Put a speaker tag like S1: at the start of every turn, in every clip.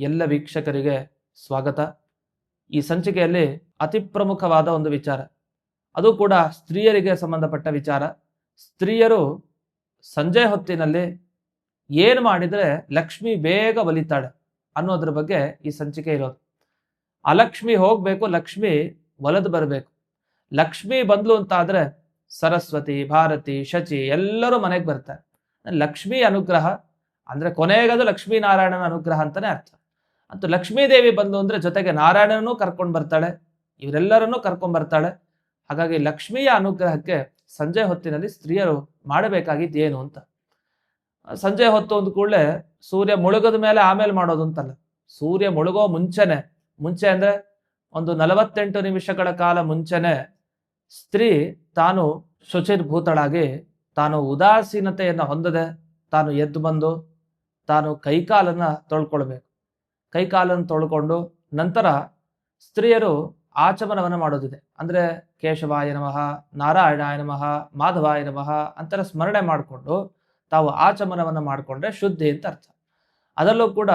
S1: ಎಲ್ಲ ವೀಕ್ಷಕರಿಗೆ ಸ್ವಾಗತ. ಈ ಸಂಚಿಕೆಯಲ್ಲಿ ಅತಿ ಪ್ರಮುಖವಾದ ಒಂದು ವಿಚಾರ. ಅದು ಕೂಡ ಸ್ತ್ರೀಯರಿಗೆ ಸಂಬಂಧಪಟ್ಟ ವಿಚಾರ. ಸ್ತ್ರೀಯರು ಸಂಜೆ ಹೊತ್ತಿನಲ್ಲಿ ಏನು ಮಾಡಿದರೆ ಲಕ್ಷ್ಮಿ ಬೇಗ ಒಲಿತಾಳೆ ಅನ್ನೋದ್ರ ಬಗ್ಗೆ ಈ ಸಂಚಿಕೆ ಇರೋದು. ಅಲಕ್ಷ್ಮಿ ಹೋಗ್ಬೇಕು, ಲಕ್ಷ್ಮಿ ಒಲದು ಬರಬೇಕು. ಲಕ್ಷ್ಮಿ ಬಂದ್ಲು ಅಂತ ಆದ್ರೆ ಸರಸ್ವತಿ, ಭಾರತಿ, ಶಚಿ ಎಲ್ಲರೂ ಮನೆಗೆ ಬರ್ತಾರೆ. ಲಕ್ಷ್ಮಿ ಅನುಗ್ರಹ ಅಂದ್ರೆ ಕೊನೆಗದು ಲಕ್ಷ್ಮೀನಾರಾಯಣನ ಅನುಗ್ರಹ ಅಂತಾನೆ ಅರ್ಥ. ಅಂತೂ ಲಕ್ಷ್ಮೀದೇವಿ ಬಂದು ಅಂದರೆ ಜೊತೆಗೆ ನಾರಾಯಣನೂ ಕರ್ಕೊಂಡು ಬರ್ತಾಳೆ, ಇವರೆಲ್ಲರನ್ನೂ ಕರ್ಕೊಂಡು ಬರ್ತಾಳೆ. ಹಾಗಾಗಿ ಲಕ್ಷ್ಮಿಯ ಅನುಗ್ರಹಕ್ಕೆ ಸಂಜೆ ಹೊತ್ತಿನಲ್ಲಿ ಸ್ತ್ರೀಯರು ಮಾಡಬೇಕಾಗಿದ್ದು ಅಂತ. ಸಂಜೆ ಹೊತ್ತು ಅಂದ ಕೂಡಲೇ ಸೂರ್ಯ ಮುಳುಗದ ಮೇಲೆ ಆಮೇಲೆ ಮಾಡೋದು ಅಂತಲ್ಲ ಸೂರ್ಯ ಮುಳುಗೋ ಮುಂಚೆನೆ, ಮುಂಚೆ ಅಂದ್ರೆ ಒಂದು ನಲವತ್ತೆಂಟು ನಿಮಿಷಗಳ ಕಾಲ ಮುಂಚೆನೆ ಸ್ತ್ರೀ ತಾನು ಶುಚಿರ್ಭೂತಳಾಗಿ, ತಾನು ಉದಾಸೀನತೆಯನ್ನು ಹೊಂದದೆ, ತಾನು ಎದ್ದು ಬಂದು, ತಾನು ಕೈಕಾಲನ್ನು ತೊಳ್ಕೊಳ್ಬೇಕು. ಕೈಕಾಲನ್ನು ತೊಳ್ಕೊಂಡು ನಂತರ ಸ್ತ್ರೀಯರು ಆಚಮನವನ್ನು ಮಾಡೋದಿದೆ. ಅಂದ್ರೆ ಕೇಶವಾಯ ನಮಃ, ನಾರಾಯಣಾಯ ನಮಃ, ಮಾಧವಾಯ ನಮಃ ಅಂತರ ಸ್ಮರಣೆ ಮಾಡಿಕೊಂಡು ತಾವು ಆಚಮನವನ್ನು ಮಾಡಿಕೊಂಡ್ರೆ ಶುದ್ಧಿ ಅಂತ ಅರ್ಥ. ಅದರಲ್ಲೂ ಕೂಡ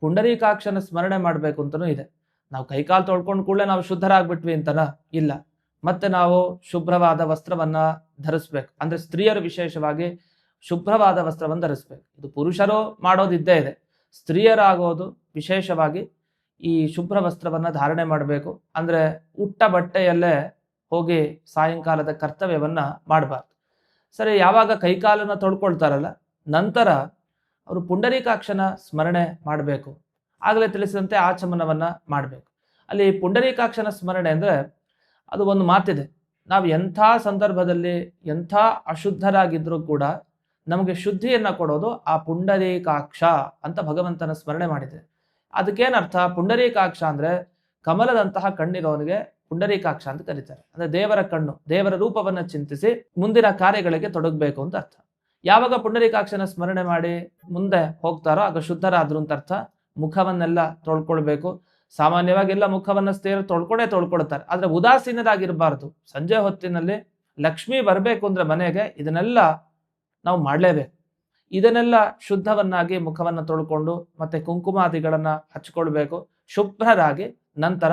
S1: ಪುಂಡರೀಕಾಕ್ಷನ ಸ್ಮರಣೆ ಮಾಡಬೇಕು ಅಂತಲೂ ಇದೆ. ನಾವು ಕೈಕಾಲು ತೊಳ್ಕೊಂಡು ಕೂಡಲೇ ನಾವು ಶುದ್ಧರಾಗ್ಬಿಟ್ವಿ ಅಂತನ? ಇಲ್ಲ. ಮತ್ತೆ ನಾವು ಶುಭ್ರವಾದ ವಸ್ತ್ರವನ್ನ ಧರಿಸ್ಬೇಕು. ಅಂದ್ರೆ ಸ್ತ್ರೀಯರು ವಿಶೇಷವಾಗಿ ಶುಭ್ರವಾದ ವಸ್ತ್ರವನ್ನು ಧರಿಸ್ಬೇಕು. ಇದು ಪುರುಷರು ಮಾಡೋದಿದ್ದೇ ಇದೆ. ಸ್ತ್ರೀಯರಾಗೋದು ವಿಶೇಷವಾಗಿ ಈ ಶುಭ್ರ ವಸ್ತ್ರವನ್ನು ಧಾರಣೆ ಮಾಡಬೇಕು. ಅಂದ್ರೆ ಉಟ್ಟ ಬಟ್ಟೆಯಲ್ಲೇ ಹೋಗಿ ಸಾಯಂಕಾಲದ ಕರ್ತವ್ಯವನ್ನ ಮಾಡಬಾರ್ದು. ಸರಿ, ಯಾವಾಗ ಕೈಕಾಲನ್ನು ತೊಡ್ಕೊಳ್ತಾರಲ್ಲ ನಂತರ ಅವರು ಪುಂಡರೀಕಾಕ್ಷನ ಸ್ಮರಣೆ ಮಾಡಬೇಕು. ಆಗಲೇ ತಿಳಿಸಿದಂತೆ ಆಚಮನವನ್ನ ಮಾಡಬೇಕು. ಅಲ್ಲಿ ಪುಂಡರೀಕಾಕ್ಷನ ಸ್ಮರಣೆ ಅಂದ್ರೆ ಅದು ಒಂದು ಮಾತಿದೆ. ನಾವು ಎಂಥ ಸಂದರ್ಭದಲ್ಲಿ ಎಂಥ ಅಶುದ್ಧರಾಗಿದ್ರೂ ಕೂಡ ನಮಗೆ ಶುದ್ಧಿಯನ್ನ ಕೊಡೋದು ಆ ಪುಂಡರೀಕಾಕ್ಷ ಅಂತ ಭಗವಂತನ ಸ್ಮರಣೆ ಮಾಡಿದೆ. ಅದಕ್ಕೇನರ್ಥ ಪುಂಡರೀಕಾಕ್ಷ ಅಂದ್ರೆ ಕಮಲದಂತಹ ಕಣ್ಣಿರೋನಿಗೆ ಪುಂಡರೀಕಾಕ್ಷ ಅಂತ ಕರೀತಾರೆ. ಅಂದ್ರೆ ದೇವರ ಕಣ್ಣು, ದೇವರ ರೂಪವನ್ನ ಚಿಂತಿಸಿ ಮುಂದಿನ ಕಾರ್ಯಗಳಿಗೆ ತೊಡಗಬೇಕು ಅಂತ ಅರ್ಥ. ಯಾವಾಗ ಪುಂಡರೀಕಾಕ್ಷನ ಸ್ಮರಣೆ ಮಾಡಿ ಮುಂದೆ ಹೋಗ್ತಾರೋ ಆಗ ಶುದ್ಧರಾದ್ರು ಅಂತ ಅರ್ಥ. ಮುಖವನ್ನೆಲ್ಲ ತೊಳ್ಕೊಳ್ಬೇಕು. ಸಾಮಾನ್ಯವಾಗಿ ಎಲ್ಲ ಮುಖವನ್ನ ಸ್ತ್ರೀಯರು ತೊಳ್ಕೊಂಡೇ ತೊಳ್ಕೊಳ್ತಾರೆ. ಆದರೆ ಉದಾಸೀನರಾಗಿರಬಾರ್ದು. ಸಂಜೆ ಹೊತ್ತಿನಲ್ಲಿ ಲಕ್ಷ್ಮಿ ಬರಬೇಕು ಅಂದ್ರೆ ಮನೆಗೆ ಇದನ್ನೆಲ್ಲ ನಾವು ಮಾಡಲೇಬೇಕು. ಇದನ್ನೆಲ್ಲ ಶುದ್ಧವನ್ನಾಗಿ ಮುಖವನ್ನು ತೊಳ್ಕೊಂಡು ಮತ್ತೆ ಕುಂಕುಮಾದಿಗಳನ್ನ ಹಚ್ಕೊಳ್ಬೇಕು. ಶುಭ್ರರಾಗಿ ನಂತರ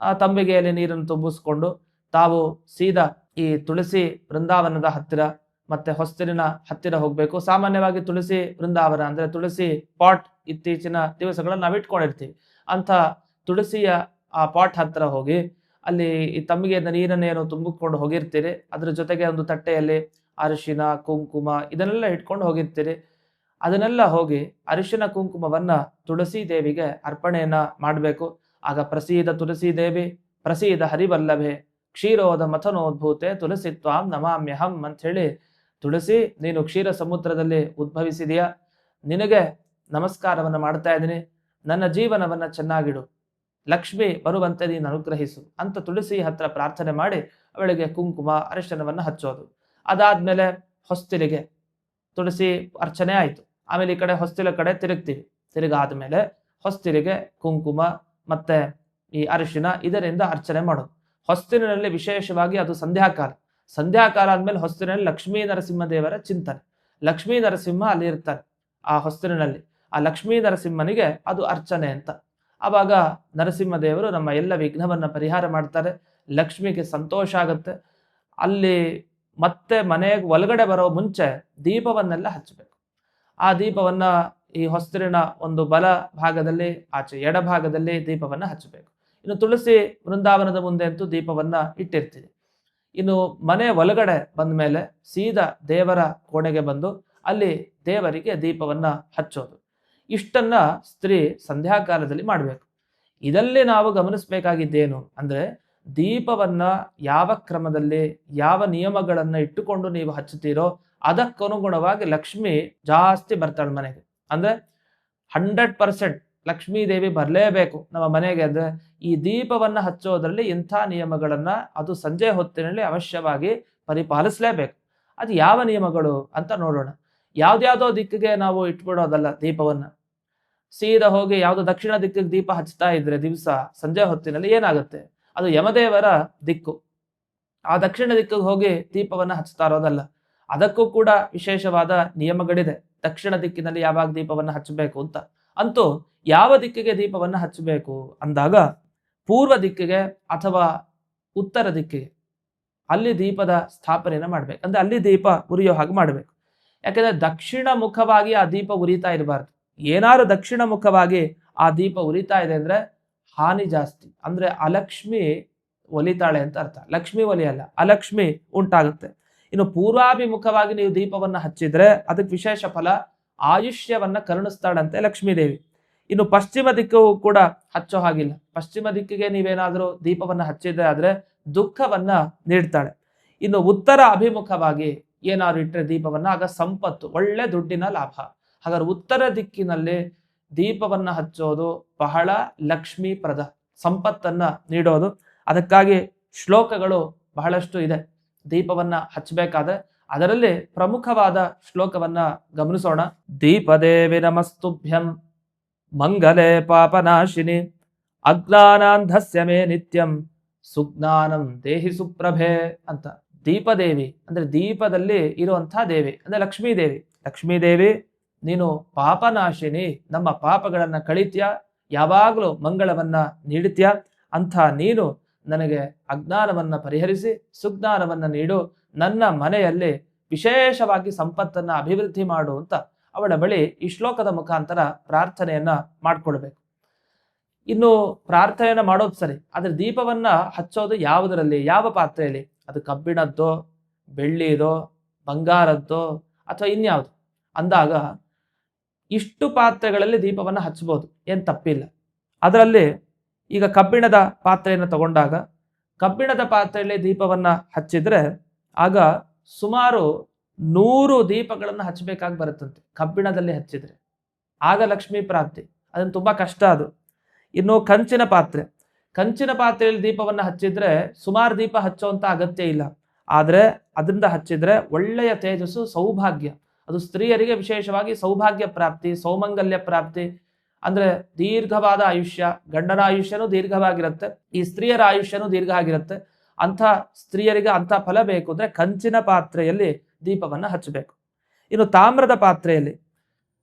S1: ಆ ತಂಬಿಗೆಯಲ್ಲಿ ನೀರನ್ನು ತುಂಬಿಸ್ಕೊಂಡು ತಾವು ಸೀದಾ ಈ ತುಳಸಿ ವೃಂದಾವನದ ಹತ್ತಿರ ಮತ್ತೆ ಹೊಸ್ತಿರಿನ ಹತ್ತಿರ ಹೋಗ್ಬೇಕು. ಸಾಮಾನ್ಯವಾಗಿ ತುಳಸಿ ವೃಂದಾವನ ಅಂದ್ರೆ ತುಳಸಿ ಪಾಟ್ ಇತ್ತೀಚಿನ ದಿವಸಗಳನ್ನು ನಾವು ಇಟ್ಕೊಂಡಿರ್ತೀವಿ. ಅಂತ ತುಳಸಿಯ ಆ ಪಾಟ್ ಹತ್ತಿರ ಹೋಗಿ ಅಲ್ಲಿ ಈ ತಂಬಿಗೆಯಿಂದ ನೀರನ್ನೇನು ತುಂಬಿಕೊಂಡು ಹೋಗಿರ್ತೀರಿ. ಅದ್ರ ಜೊತೆಗೆ ಒಂದು ತಟ್ಟೆಯಲ್ಲಿ ಅರಿಶಿನ, ಕುಂಕುಮ ಇದನ್ನೆಲ್ಲ ಇಟ್ಕೊಂಡು ಹೋಗಿರ್ತೀರಿ. ಅದನ್ನೆಲ್ಲ ಹೋಗಿ ಅರಿಶಿನ, ಕುಂಕುಮವನ್ನ ತುಳಸಿ ದೇವಿಗೆ ಅರ್ಪಣೆಯನ್ನು ಮಾಡಬೇಕು. ಆಗ ಪ್ರಸೀದ ತುಳಸಿ ದೇವಿ, ಪ್ರಸೀದ ಹರಿವಲ್ಲಭೆ, ಕ್ಷೀರೋದ ಮಥನೋದ್ಭೂತೆ ತುಳಸಿ ತ್ವಾಂ ನಮಾಮ್ಯಹಂ ಅಂತ ಹೇಳಿ ತುಳಸಿ, ನೀನು ಕ್ಷೀರ ಸಮುದ್ರದಲ್ಲಿ ಉದ್ಭವಿಸಿದೆಯಾ? ನಿನಗೆ ನಮಸ್ಕಾರವನ್ನು ಮಾಡ್ತಾ ಇದ್ದೀನಿ. ನನ್ನ ಜೀವನವನ್ನ ಚೆನ್ನಾಗಿಡು. ಲಕ್ಷ್ಮಿ ಬರುವಂತೆ ನೀನು ಅನುಗ್ರಹಿಸು ಅಂತ ತುಳಸಿ ಹತ್ರ ಪ್ರಾರ್ಥನೆ ಮಾಡಿ ಅವಳಿಗೆ ಕುಂಕುಮ, ಅರಿಶಿನವನ್ನು ಹಚ್ಚೋದು. ಅದಾದ್ಮೇಲೆ ಹೊಸ್ತಿಲಿಗೆ ತುಳಸಿ ಅರ್ಚನೆ ಆಯಿತು. ಆಮೇಲೆ ಈ ಕಡೆ ಹೊಸ್ತಿಲ ಕಡೆ ತಿರುಗ್ತೀವಿ. ತಿರುಗಾದ್ಮೇಲೆ ಹೊಸ್ತಿಲಿಗೆ ಕುಂಕುಮ ಮತ್ತೆ ಈ ಅರಿಶಿನ ಇದರಿಂದ ಅರ್ಚನೆ ಮಾಡೋದು. ಹೊಸ್ತಿಲಿನಲ್ಲಿ ವಿಶೇಷವಾಗಿ ಅದು ಸಂಧ್ಯಾಕಾಲ. ಸಂಧ್ಯಾಕಾಲ ಆದ್ಮೇಲೆ ಹೊಸ್ತಿನಲ್ಲಿ ಲಕ್ಷ್ಮೀ ನರಸಿಂಹ ದೇವರ ಚಿಂತನೆ. ಲಕ್ಷ್ಮೀ ನರಸಿಂಹ ಅಲ್ಲಿ ಇರ್ತಾರೆ ಆ ಹೊಸ್ತಿಲಿನಲ್ಲಿ. ಆ ಲಕ್ಷ್ಮೀ ನರಸಿಂಹನಿಗೆ ಅದು ಅರ್ಚನೆ ಅಂತ. ಆವಾಗ ನರಸಿಂಹ ದೇವರು ನಮ್ಮ ಎಲ್ಲ ವಿಘ್ನವನ್ನು ಪರಿಹಾರ ಮಾಡ್ತಾರೆ. ಲಕ್ಷ್ಮಿಗೆ ಸಂತೋಷ ಆಗುತ್ತೆ. ಅಲ್ಲಿ ಮತ್ತೆ ಮನೆಗೆ ಒಳಗಡೆ ಬರೋ ಮುಂಚೆ ದೀಪವನ್ನೆಲ್ಲ ಹಚ್ಚಬೇಕು. ಆ ದೀಪವನ್ನ ಈ ಹೊಸ್ತಿರಿನ ಒಂದು ಬಲ ಭಾಗದಲ್ಲಿ, ಆಚೆ ಎಡ ಭಾಗದಲ್ಲಿ ದೀಪವನ್ನ ಹಚ್ಚಬೇಕು. ಇನ್ನು ತುಳಸಿ ವೃಂದಾವನದ ಮುಂದೆ ಅಂತೂ ದೀಪವನ್ನ ಇಟ್ಟಿರ್ತೀವಿ. ಇನ್ನು ಮನೆ ಒಳಗಡೆ ಬಂದ ಮೇಲೆ ಸೀದಾ ದೇವರ ಕೋಣೆಗೆ ಬಂದು ಅಲ್ಲಿ ದೇವರಿಗೆ ದೀಪವನ್ನ ಹಚ್ಚೋದು. ಇಷ್ಟನ್ನ ಸ್ತ್ರೀ ಸಂಧ್ಯಾಕಾಲದಲ್ಲಿ ಮಾಡಬೇಕು. ಇದರಲ್ಲಿ ನಾವು ಗಮನಿಸಬೇಕಾಗಿದ್ದೇನು ಅಂದ್ರೆ ದೀಪವನ್ನ ಯಾವ ಕ್ರಮದಲ್ಲಿ, ಯಾವ ನಿಯಮಗಳನ್ನು ಇಟ್ಟುಕೊಂಡು ನೀವು ಹಚ್ಚುತ್ತೀರೋ ಅದಕ್ಕನುಗುಣವಾಗಿ ಲಕ್ಷ್ಮಿ ಜಾಸ್ತಿ ಬರ್ತಾಳೆ ಮನೆಗೆ. ಅಂದ್ರೆ ಹಂಡ್ರೆಡ್ ಪರ್ಸೆಂಟ್ ಲಕ್ಷ್ಮೀ ದೇವಿ ಬರಲೇಬೇಕು ನಮ್ಮ ಮನೆಗೆ ಅಂದ್ರೆ ಈ ದೀಪವನ್ನ ಹಚ್ಚೋದ್ರಲ್ಲಿ ಇಂಥ ನಿಯಮಗಳನ್ನು ಅದು ಸಂಜೆ ಹೊತ್ತಿನಲ್ಲಿ ಅವಶ್ಯವಾಗಿ ಪರಿಪಾಲಿಸಲೇಬೇಕು. ಅದು ಯಾವ ನಿಯಮಗಳು ಅಂತ ನೋಡೋಣ. ಯಾವುದ್ಯಾವುದೋ ದಿಕ್ಕಿಗೆ ನಾವು ಇಟ್ಬಿಡೋದಲ್ಲ ದೀಪವನ್ನ. ಸೀದಾ ಹೋಗಿ ಯಾವ್ದೋ ದಕ್ಷಿಣ ದಿಕ್ಕಿಗೆ ದೀಪ ಹಚ್ತಾ ಇದ್ರೆ ದಿವಸ ಸಂಜೆ ಹೊತ್ತಿನಲ್ಲಿ ಏನಾಗುತ್ತೆ? ಅದು ಯಮದೇವರ ದಿಕ್ಕು. ಆ ದಕ್ಷಿಣ ದಿಕ್ಕಿಗೆ ಹೋಗಿ ದೀಪವನ್ನ ಹಚ್ತಾ ಇರೋದಲ್ಲ, ಅದಕ್ಕೂ ಕೂಡ ವಿಶೇಷವಾದ ನಿಯಮಗಳಿದೆ. ದಕ್ಷಿಣ ದಿಕ್ಕಿನಲ್ಲಿ ಯಾವಾಗ ದೀಪವನ್ನ ಹಚ್ಚಬೇಕು ಅಂತ. ಅಂತೂ ಯಾವ ದಿಕ್ಕಿಗೆ ದೀಪವನ್ನ ಹಚ್ಚಬೇಕು ಅಂದಾಗ ಪೂರ್ವ ದಿಕ್ಕಿಗೆ ಅಥವಾ ಉತ್ತರ ದಿಕ್ಕಿಗೆ. ಅಲ್ಲಿ ದೀಪದ ಸ್ಥಾಪನೆಯನ್ನು ಮಾಡ್ಬೇಕು. ಅಂದ್ರೆ ಅಲ್ಲಿ ದೀಪ ಉರಿಯೋ ಹಾಗೆ ಮಾಡ್ಬೇಕು. ಯಾಕಂದ್ರೆ ದಕ್ಷಿಣ ಮುಖವಾಗಿ ಆ ದೀಪ ಉರಿತಾ ಇರಬಾರ್ದು. ಏನಾರು ದಕ್ಷಿಣ ಮುಖವಾಗಿ ಆ ದೀಪ ಉರಿತಾ ಇದೆ ಅಂದ್ರೆ ಹಾನಿ ಜಾಸ್ತಿ. ಅಂದ್ರೆ ಅಲಕ್ಷ್ಮಿ ಒಲಿತಾಳೆ ಅಂತ ಅರ್ಥ. ಲಕ್ಷ್ಮಿ ಒಲಿಯಲ್ಲ ಅಲಕ್ಷ್ಮಿ ಉಂಟಾಗುತ್ತೆ. ಇನ್ನು ಪೂರ್ವಾಭಿಮುಖವಾಗಿ ನೀವು ದೀಪವನ್ನು ಹಚ್ಚಿದ್ರೆ ಅದಕ್ಕೆ ವಿಶೇಷ ಫಲ ಆಯುಷ್ಯವನ್ನ ಕರುಣಿಸ್ತಾಳಂತೆ ಲಕ್ಷ್ಮೀದೇವಿ. ಇನ್ನು ಪಶ್ಚಿಮ ದಿಕ್ಕು ಕೂಡ ಹಚ್ಚೋ ಹಾಗಿಲ್ಲ. ಪಶ್ಚಿಮ ದಿಕ್ಕಿಗೆ ನೀವೇನಾದರೂ ದೀಪವನ್ನು ಹಚ್ಚಿದ್ರೆ ಆದರೆ ದುಃಖವನ್ನ ನೀಡ್ತಾಳೆ. ಇನ್ನು ಉತ್ತರ ಅಭಿಮುಖವಾಗಿ ಏನಾದ್ರು ಇಟ್ಟರೆ ದೀಪವನ್ನ, ಆಗ ಸಂಪತ್ತು, ಒಳ್ಳೆ ದುಡ್ಡಿನ ಲಾಭ. ಹಾಗಾದ್ರೆ ಉತ್ತರ ದಿಕ್ಕಿನಲ್ಲಿ ದೀಪವನ್ನ ಹಚ್ಚೋದು ಬಹಳ ಲಕ್ಷ್ಮಿ ಪ್ರದ ಸಂಪತ್ತನ್ನ ನೀಡೋದು. ಅದಕ್ಕಾಗಿ ಶ್ಲೋಕಗಳು ಬಹಳಷ್ಟು ಇದೆ. ದೀಪವನ್ನ ಹಚ್ಚಬೇಕಾದ್ರೆ ಅದರಲ್ಲಿ ಪ್ರಮುಖವಾದ ಶ್ಲೋಕವನ್ನ ಗಮನಿಸೋಣ. ದೀಪದೇವಿ ನಮಸ್ತುಭ್ಯಂ ಮಂಗಲೇ ಪಾಪನಾಶಿನಿ ಅಜ್ಞಾನಾಂಧಸ್ಯ ಮೇ ನಿತ್ಯಂ ಸುಜ್ಞಾನಂ ದೇಹಿ ಸುಪ್ರಭೆ ಅಂತ. ದೀಪದೇವಿ ಅಂದ್ರೆ ದೀಪದಲ್ಲಿ ಇರುವಂತಹ ದೇವಿ ಅಂದ್ರೆ ಲಕ್ಷ್ಮೀ ದೇವಿ. ಲಕ್ಷ್ಮೀ ದೇವಿ ನೀನು ಪಾಪನಾಶಿನಿ, ನಮ್ಮ ಪಾಪಗಳನ್ನು ಕಳಿತ್ಯ? ಯಾವಾಗಲೂ ಮಂಗಳವನ್ನ ನೀಡುತ್ತೀಯ ಅಂಥ ನೀನು ನನಗೆ ಅಜ್ಞಾನವನ್ನ ಪರಿಹರಿಸಿ, ಸುಜ್ಞಾನವನ್ನ ನೀಡು, ನನ್ನ ಮನೆಯಲ್ಲಿ ವಿಶೇಷವಾಗಿ ಸಂಪತ್ತನ್ನ ಅಭಿವೃದ್ಧಿ ಮಾಡು ಅಂತ ಅವಳ ಬಳಿ ಈ ಶ್ಲೋಕದ ಮುಖಾಂತರ ಪ್ರಾರ್ಥನೆಯನ್ನ ಮಾಡ್ಕೊಳ್ಬೇಕು. ಇನ್ನು ಪ್ರಾರ್ಥನೆಯನ್ನ ಮಾಡೋದು ಸರಿ, ಆದರೆ ದೀಪವನ್ನ ಹಚ್ಚೋದು ಯಾವುದರಲ್ಲಿ, ಯಾವ ಪಾತ್ರೆಯಲ್ಲಿ? ಅದು ಕಬ್ಬಿಣದ್ದೋ, ಬೆಳ್ಳಿದೋ, ಬಂಗಾರದ್ದೋ ಅಥವಾ ಇನ್ಯಾವುದು? ಅಂದಾಗ ಇಷ್ಟು ಪಾತ್ರೆಗಳಲ್ಲಿ ದೀಪವನ್ನು ಹಚ್ಚಬಹುದು ಏನು ತಪ್ಪಿಲ್ಲ. ಅದರಲ್ಲಿ ಈಗ ಕಬ್ಬಿಣದ ಪಾತ್ರೆಯನ್ನು ತಗೊಂಡಾಗ, ಕಬ್ಬಿಣದ ಪಾತ್ರೆಯಲ್ಲಿ ದೀಪವನ್ನ ಹಚ್ಚಿದ್ರೆ ಆಗ ಸುಮಾರು ನೂರು ದೀಪಗಳನ್ನು ಹಚ್ಚಬೇಕಾಗಿ ಬರುತ್ತಂತೆ, ಕಬ್ಬಿಣದಲ್ಲಿ ಹಚ್ಚಿದ್ರೆ. ಆಗ ಲಕ್ಷ್ಮೀ ಪ್ರಾಪ್ತಿ, ಅದನ್ನು ತುಂಬಾ ಕಷ್ಟ ಅದು. ಇನ್ನು ಕಂಚಿನ ಪಾತ್ರೆ, ಕಂಚಿನ ಪಾತ್ರೆಯಲ್ಲಿ ದೀಪವನ್ನ ಹಚ್ಚಿದ್ರೆ ಸುಮಾರು ದೀಪ ಹಚ್ಚುವಂತ ಅಗತ್ಯ ಇಲ್ಲ. ಆದ್ರೆ ಅದರಿಂದ ಹಚ್ಚಿದ್ರೆ ಒಳ್ಳೆಯ ತೇಜಸ್ಸು, ಸೌಭಾಗ್ಯ. ಅದು ಸ್ತ್ರೀಯರಿಗೆ ವಿಶೇಷವಾಗಿ ಸೌಭಾಗ್ಯ ಪ್ರಾಪ್ತಿ, ಸೌಮಂಗಲ್ಯ ಪ್ರಾಪ್ತಿ. ಅಂದ್ರೆ ದೀರ್ಘವಾದ ಆಯುಷ್ಯ, ಗಂಡನ ಆಯುಷ್ಯನೂ ದೀರ್ಘವಾಗಿರುತ್ತೆ, ಈ ಸ್ತ್ರೀಯರ ಆಯುಷ್ಯನೂ ದೀರ್ಘ ಆಗಿರುತ್ತೆ ಅಂಥ ಸ್ತ್ರೀಯರಿಗೆ ಅಂಥ ಫಲ ಬೇಕು ಅಂದ್ರೆ ಕಂಚಿನ ಪಾತ್ರೆಯಲ್ಲಿ ದೀಪವನ್ನು ಹಚ್ಚಬೇಕು. ಇನ್ನು ತಾಮ್ರದ ಪಾತ್ರೆಯಲ್ಲಿ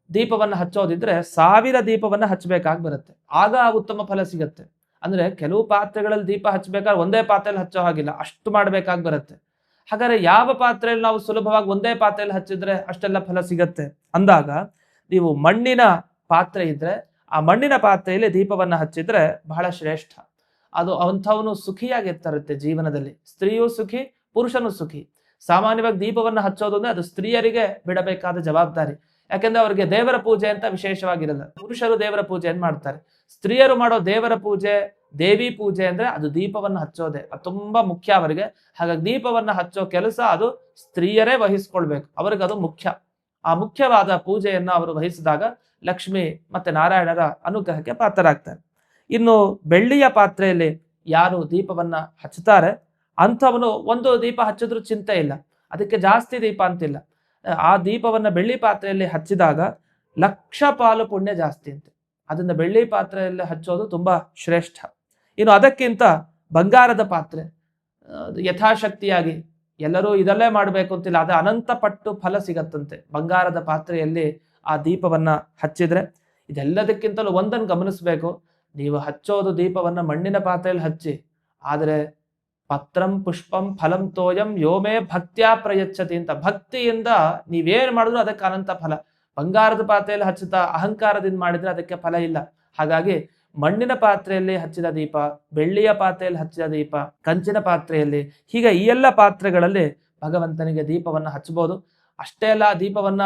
S1: ದೀಪವನ್ನು ಹಚ್ಚೋದಿದ್ರೆ ಸಾವಿರ ದೀಪವನ್ನು ಹಚ್ಚಬೇಕಾಗಿ ಬರುತ್ತೆ. ಆಗ ಉತ್ತಮ ಫಲ ಸಿಗುತ್ತೆ. ಅಂದ್ರೆ ಕೆಲವು ಪಾತ್ರೆಗಳಲ್ಲಿ ದೀಪ ಹಚ್ಚಬೇಕಾದ್ರೆ ಒಂದೇ ಪಾತ್ರೆಯಲ್ಲಿ ಹಚ್ಚೋ ಹಾಗಿಲ್ಲ, ಅಷ್ಟು ಮಾಡ್ಬೇಕಾಗಿ ಬರುತ್ತೆ. ಹಾಗಾದ್ರೆ ಯಾವ ಪಾತ್ರೆಯಲ್ಲಿ ನಾವು ಸುಲಭವಾಗಿ ಒಂದೇ ಪಾತ್ರೆಯಲ್ಲಿ ಹಚ್ಚಿದ್ರೆ ಅಷ್ಟೆಲ್ಲ ಫಲ ಸಿಗತ್ತೆ? ಅಂದಾಗ ನೀವು ಮಣ್ಣಿನ ಪಾತ್ರೆ ಇದ್ರೆ, ಆ ಮಣ್ಣಿನ ಪಾತ್ರೆಯಲ್ಲಿ ದೀಪವನ್ನ ಹಚ್ಚಿದ್ರೆ ಬಹಳ ಶ್ರೇಷ್ಠ. ಅದು ಅಂಥವನು ಸುಖಿಯಾಗಿರ್ತಾರುತ್ತೆ ಜೀವನದಲ್ಲಿ. ಸ್ತ್ರೀಯೂ ಸುಖಿ, ಪುರುಷನು ಸುಖಿ. ಸಾಮಾನ್ಯವಾಗಿ ದೀಪವನ್ನ ಹಚ್ಚೋದು ಅಂದ್ರೆ ಅದು ಸ್ತ್ರೀಯರಿಗೆ ಬಿಡಬೇಕಾದ ಜವಾಬ್ದಾರಿ. ಯಾಕೆಂದ್ರೆ ಅವರಿಗೆ ದೇವರ ಪೂಜೆ ಅಂತ ವಿಶೇಷವಾಗಿರಲ್ಲ. ಪುರುಷರು ದೇವರ ಪೂಜೆಯನ್ನು ಮಾಡ್ತಾರೆ. ಸ್ತ್ರೀಯರು ಮಾಡೋ ದೇವರ ಪೂಜೆ ದೇವಿ ಪೂಜೆ ಅಂದ್ರೆ ಅದು ದೀಪವನ್ನು ಹಚ್ಚೋದೆ. ಅದು ತುಂಬಾ ಮುಖ್ಯ ಅವರಿಗೆ. ಹಾಗಾಗಿ ದೀಪವನ್ನು ಹಚ್ಚೋ ಕೆಲಸ ಅದು ಸ್ತ್ರೀಯರೇ ವಹಿಸ್ಕೊಳ್ಬೇಕು. ಅವ್ರಿಗೆ ಅದು ಮುಖ್ಯ. ಆ ಮುಖ್ಯವಾದ ಪೂಜೆಯನ್ನು ಅವರು ವಹಿಸಿದಾಗ ಲಕ್ಷ್ಮಿ ಮತ್ತೆ ನಾರಾಯಣರ ಅನುಗ್ರಹಕ್ಕೆ ಪಾತ್ರರಾಗ್ತಾರೆ. ಇನ್ನು ಬೆಳ್ಳಿಯ ಪಾತ್ರೆಯಲ್ಲಿ ಯಾರು ದೀಪವನ್ನ ಹಚ್ಚುತ್ತಾರೆ? ಅಂಥವನು ಒಂದು ದೀಪ ಹಚ್ಚಿದ್ರೂ ಚಿಂತೆ ಇಲ್ಲ. ಅದಕ್ಕೆ ಜಾಸ್ತಿ ದೀಪ ಅಂತಿಲ್ಲ. ಆ ದೀಪವನ್ನ ಬೆಳ್ಳಿ ಪಾತ್ರೆಯಲ್ಲಿ ಹಚ್ಚಿದಾಗ ಲಕ್ಷ ಪಾಲು ಪುಣ್ಯ ಜಾಸ್ತಿ ಅಂತೆ. ಅದನ್ನ ಬೆಳ್ಳಿ ಪಾತ್ರೆಯಲ್ಲಿ ಹಚ್ಚೋದು ತುಂಬಾ ಶ್ರೇಷ್ಠ. ಇನ್ನು ಅದಕ್ಕಿಂತ ಬಂಗಾರದ ಪಾತ್ರೆ. ಯಥಾಶಕ್ತಿಯಾಗಿ ಎಲ್ಲರೂ ಇದಲ್ಲೇ ಮಾಡಬೇಕು ಅಂತಿಲ್ಲ, ಅದು ಅನಂತ ಪಟ್ಟು ಫಲ ಸಿಗತ್ತಂತೆ. ಬಂಗಾರದ ಪಾತ್ರೆಯಲ್ಲಿ ಆ ದೀಪವನ್ನ ಹಚ್ಚಿದ್ರೆ ಇದೆಲ್ಲದಕ್ಕಿಂತಲೂ ಒಂದನ್ನು ಗಮನಿಸಬೇಕು. ನೀವು ಹಚ್ಚೋದು ದೀಪವನ್ನ ಮಣ್ಣಿನ ಪಾತ್ರೆಯಲ್ಲಿ ಹಚ್ಚಿ, ಆದರೆ ಪತ್ರಂ ಪುಷ್ಪಂ ಫಲಂ ತೋಯಂ ಯೋಮೇ ಭಕ್ತ್ಯಾ ಪ್ರಯಚ್ಛತಿ ಅಂತ. ಭಕ್ತಿಯಿಂದ ನೀವೇನು ಮಾಡಿದ್ರು ಅದಕ್ಕೆ ಅನಂತ ಫಲ. ಬಂಗಾರದ ಪಾತ್ರೆಯಲ್ಲಿ ಹಚ್ಚುತ್ತಾ ಅಹಂಕಾರದಿಂದ ಮಾಡಿದ್ರೆ ಅದಕ್ಕೆ ಫಲ ಇಲ್ಲ. ಹಾಗಾಗಿ ಮಣ್ಣಿನ ಪಾತ್ರೆಯಲ್ಲಿ ಹಚ್ಚಿದ ದೀಪ, ಬೆಳ್ಳಿಯ ಪಾತ್ರೆಯಲ್ಲಿ ಹಚ್ಚಿದ ದೀಪ, ಕಂಚಿನ ಪಾತ್ರೆಯಲ್ಲಿ, ಹೀಗೆ ಈ ಎಲ್ಲ ಪಾತ್ರೆಗಳಲ್ಲಿ ಭಗವಂತನಿಗೆ ದೀಪವನ್ನ ಹಚ್ಚಬಹುದು ಅಷ್ಟೇ ಅಲ್ಲ, ಆ ದೀಪವನ್ನ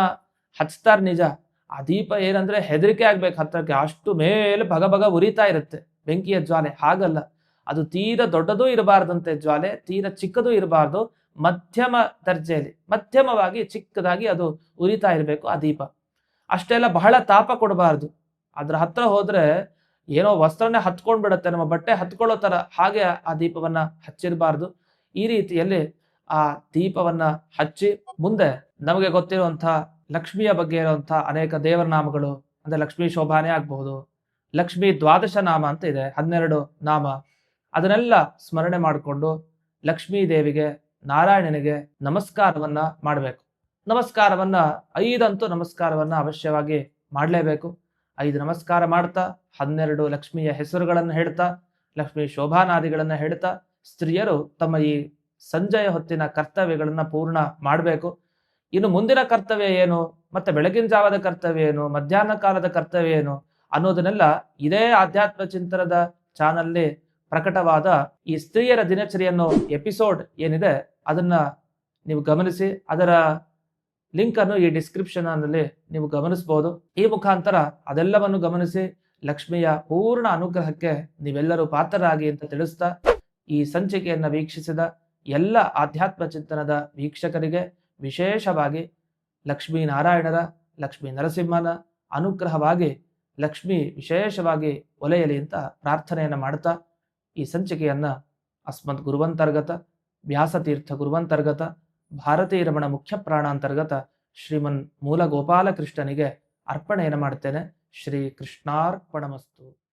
S1: ಹಚ್ತಾರೆ ನಿಜ. ಆ ದೀಪ ಏನಂದ್ರೆ ಹೆದರಿಕೆ ಆಗ್ಬೇಕು ಹತ್ತಕ್ಕೆ ಅಷ್ಟು ಮೇಲೆ ಭಗ ಭಗ ಉರಿತಾ ಇರುತ್ತೆ ಬೆಂಕಿಯ ಜ್ವಾಲೆ. ಹಾಗಲ್ಲ. ಅದು ತೀರ ದೊಡ್ಡದೂ ಇರಬಾರ್ದಂತೆ ಜ್ವಾಲೆ, ತೀರ ಚಿಕ್ಕದೂ ಇರಬಾರ್ದು. ಮಧ್ಯಮ ದರ್ಜೆಯಲ್ಲಿ, ಮಧ್ಯಮವಾಗಿ, ಚಿಕ್ಕದಾಗಿ ಅದು ಉರಿತಾ ಇರಬೇಕು ಆ ದೀಪ. ಅಷ್ಟೆಲ್ಲ ಬಹಳ ತಾಪ ಕೊಡಬಾರ್ದು. ಅದ್ರ ಹತ್ರ ಹೋದ್ರೆ ಏನೋ ವಸ್ತ್ರನೇ ಹತ್ಕೊಂಡ್ ಬಿಡುತ್ತೆ ನಮ್ಮ ಬಟ್ಟೆ ಹತ್ಕೊಳ್ಳೋ ತರ ಹಾಗೆ ಆ ದೀಪವನ್ನ ಹಚ್ಚಿರಬಾರ್ದು. ಈ ರೀತಿಯಲ್ಲಿ ಆ ದೀಪವನ್ನ ಹಚ್ಚಿ ಮುಂದೆ ನಮಗೆ ಗೊತ್ತಿರುವಂತಹ ಲಕ್ಷ್ಮಿಯ ಬಗ್ಗೆ ಇರುವಂತಹ ಅನೇಕ ದೇವರ ನಾಮಗಳು ಅಂದರೆ ಲಕ್ಷ್ಮೀ ಶೋಭಾನೆ ಆಗಬಹುದು, ಲಕ್ಷ್ಮೀ ದ್ವಾದಶ ನಾಮ ಅಂತ ಇದೆ, ಹನ್ನೆರಡು ನಾಮ. ಅದನ್ನೆಲ್ಲ ಸ್ಮರಣೆ ಮಾಡಿಕೊಂಡು ಲಕ್ಷ್ಮೀ ದೇವಿಗೆ, ನಾರಾಯಣನಿಗೆ ನಮಸ್ಕಾರವನ್ನ ಮಾಡಬೇಕು. ನಮಸ್ಕಾರವನ್ನ, ಐದಂತೂ ನಮಸ್ಕಾರವನ್ನ ಅವಶ್ಯವಾಗಿ ಮಾಡಲೇಬೇಕು. ಐದು ನಮಸ್ಕಾರ ಮಾಡ್ತಾ, ಹನ್ನೆರಡು ಲಕ್ಷ್ಮಿಯ ಹೆಸರುಗಳನ್ನು ಹೇಳ್ತಾ, ಲಕ್ಷ್ಮಿ ಶೋಭಾನಾದಿಗಳನ್ನು ಹೇಳ್ತಾ, ಸ್ತ್ರೀಯರು ತಮ್ಮ ಈ ಸಂಜೆಯ ಹೊತ್ತಿನ ಕರ್ತವ್ಯಗಳನ್ನು ಪೂರ್ಣ ಮಾಡಬೇಕು. ಇನ್ನು ಮುಂದಿನ ಕರ್ತವ್ಯ ಏನು? ಮತ್ತೆ ಬೆಳಗಿನ ಜಾವದ ಕರ್ತವ್ಯ ಏನು? ಮಧ್ಯಾಹ್ನ ಕಾಲದ ಕರ್ತವ್ಯ ಏನು? ಅನ್ನೋದನ್ನೆಲ್ಲ ಇದೇ ಆಧ್ಯಾತ್ಮ ಚಿಂತನದ ಚಾನಲ್ಲಿ ಪ್ರಕಟವಾದ ಈ ಸ್ತ್ರೀಯರ ದಿನಚರಿಯನ್ನು ಎಪಿಸೋಡ್ ಏನಿದೆ, ಅದನ್ನ ನೀವು ಗಮನಿಸಿ, ಅದರ ಲಿಂಕ್ ಅನ್ನು ಈ ಡಿಸ್ಕ್ರಿಪ್ಷನ್ನಲ್ಲಿ ನೀವು ಗಮನಿಸಬಹುದು ಈ ಮುಖಾಂತರ ಅದೆಲ್ಲವನ್ನು ಗಮನಿಸಿ ಲಕ್ಷ್ಮಿಯ ಪೂರ್ಣ ಅನುಗ್ರಹಕ್ಕೆ ನೀವೆಲ್ಲರೂ ಪಾತ್ರರಾಗಿ ಅಂತ ತಿಳಿಸ್ತಾ ಈ ಸಂಚಿಕೆಯನ್ನ ವೀಕ್ಷಿಸಿದ ಎಲ್ಲ ಆಧ್ಯಾತ್ಮ ಚಿಂತನದ ವೀಕ್ಷಕರಿಗೆ ವಿಶೇಷವಾಗಿ ಲಕ್ಷ್ಮೀ ನಾರಾಯಣರ, ಲಕ್ಷ್ಮೀ ನರಸಿಂಹನ ಅನುಗ್ರಹವಾಗಿ ಲಕ್ಷ್ಮಿ ವಿಶೇಷವಾಗಿ ಒಲೆಯಲಿ ಅಂತ ಪ್ರಾರ್ಥನೆಯನ್ನ ಮಾಡ್ತಾ ಈ ಸಂಚಿಕೆಯನ್ನ ಅಸ್ಮದ್ ಗುರುವಂತರ್ಗತ, ವ್ಯಾಸತೀರ್ಥ ಗುರುವಂತರ್ಗತ ಭಾರತೀ ರಮಣ ಮುಖ್ಯ ಪ್ರಾಣಾಂತರ್ಗತ ಶ್ರೀಮನ್ ಮೂಲ ಗೋಪಾಲಕೃಷ್ಣನಿಗೆ ಅರ್ಪಣೆಯನ್ನು ಮಾಡ್ತೇನೆ ಶ್ರೀ ಕೃಷ್ಣಾರ್ಪಣಮಸ್ತು.